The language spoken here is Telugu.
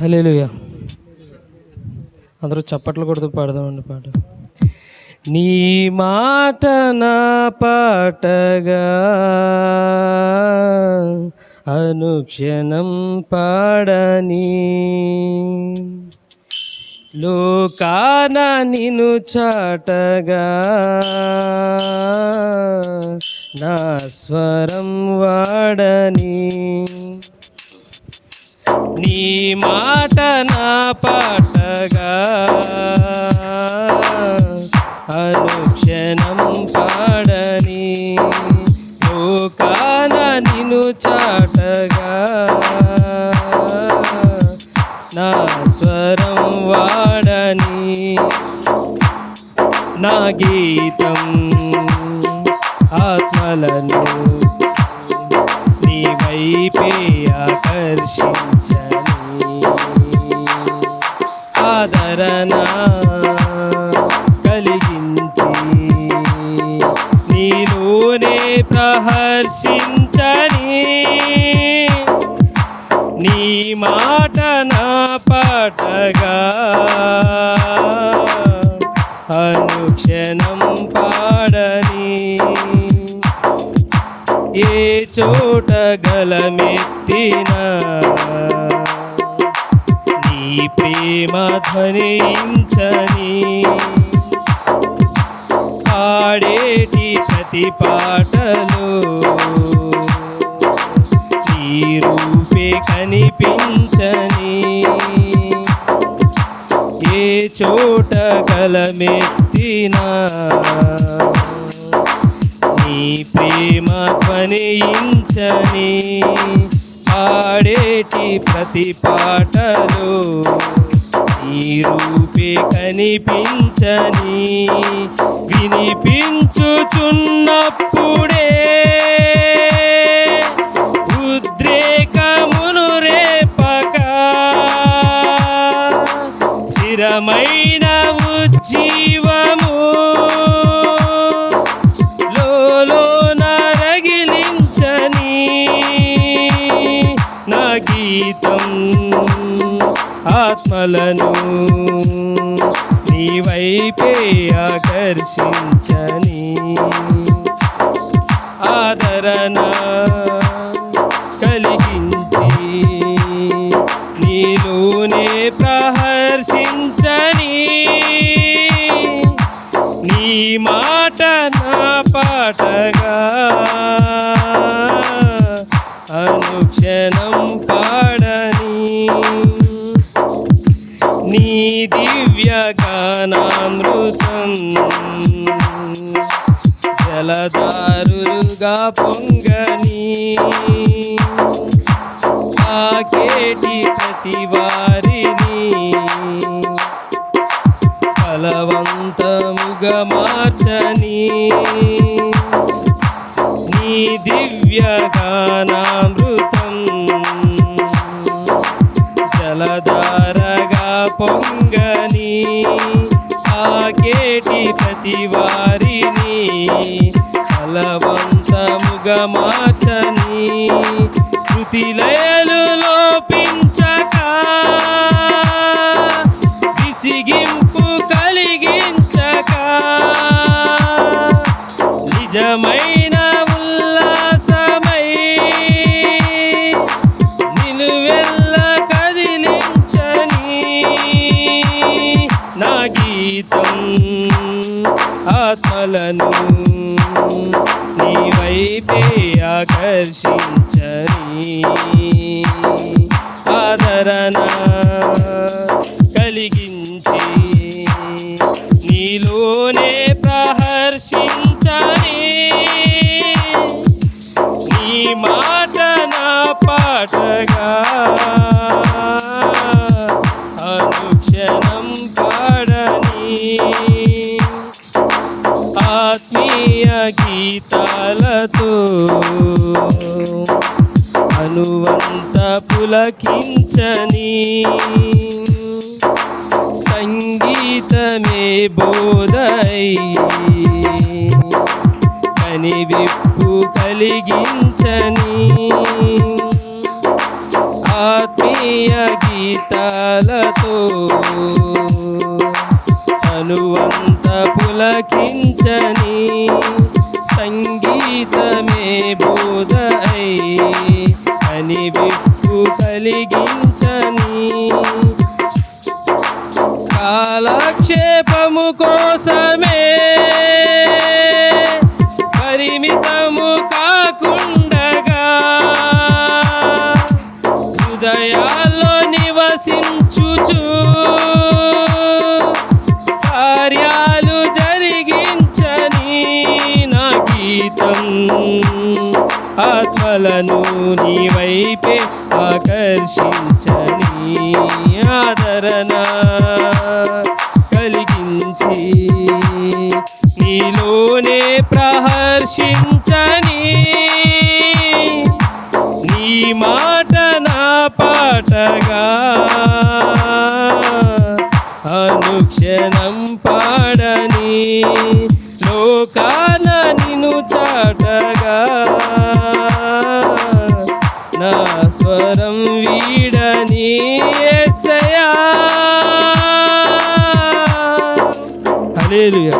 హలేలుయ అందరూ చప్పట్లు కొడుతూ పాడదామండి పాట. నీ మాట నా పాటగా అనుక్షణం పాడని. లోకాన నిను చాటగా నా స్వరం వాడని. నీ మాట నా పాటగా అనుక్షణం పాడని లోకాన నిను చాటగా నా స్వరం వాడని నా గీతం ఆత్మలను నీ వైపే ఆకర్షించని మాట నా పాటగా. అనుక్షణం పాడని ఏ చోట గలమెత్తిన. నీ ప్రేమ ధ్వనించని పాడేటి ప్రతి పాటలో. కనిపించని ఏ చోట కలమెత్తినా నీ ప్రేమ ధ్వనించని పాడేటి ప్రతి పాటలో నీ రూపే కనిపించని వినిపించుచున్నప్పుడే స్థిరమైన ఉజ్జీవము. లోలోన రగిలించని నా గీతం ఆత్మలను నీ వైపే ఆకర్షించని. పాటగా అనుక్షణం పాడని నీ దివ్య గానామృతం జలదారుగా పొంగని ఆకేటి ప్రతి వారిని ఫలవంతముగా మార్చని నీ దివ్య గానామృతం జలధారగా పొంగని ఆకేటి ప్రతి వారిని ఫలవంతముగా మార్చని శృతిలయలు లోపించక నా గీతం ఆత్మలను నీ వైపే ఆకర్షించని ఆత్మీయ గీతాలతో అనువంత పులకించని సంగీతమే బోధై కని విప్పు కలిగించని ఆత్మీయ గీతాలతో అనువంత పులకించని సంగీతమే బోధ అయి అని విప్పు కలిగించని కాలక్షేపము కోసమే గీతం ఆత్మలను నీ వైపే ఆకర్షించని ఆదరణ కలిగించి నీలోనే ప్రహర్షించని నీ మాట నా పాటగా అనుక్షణం పా నిన్ను చాటగా నా స్వరం వీడని యేసయ్యా హల్లెలూయా.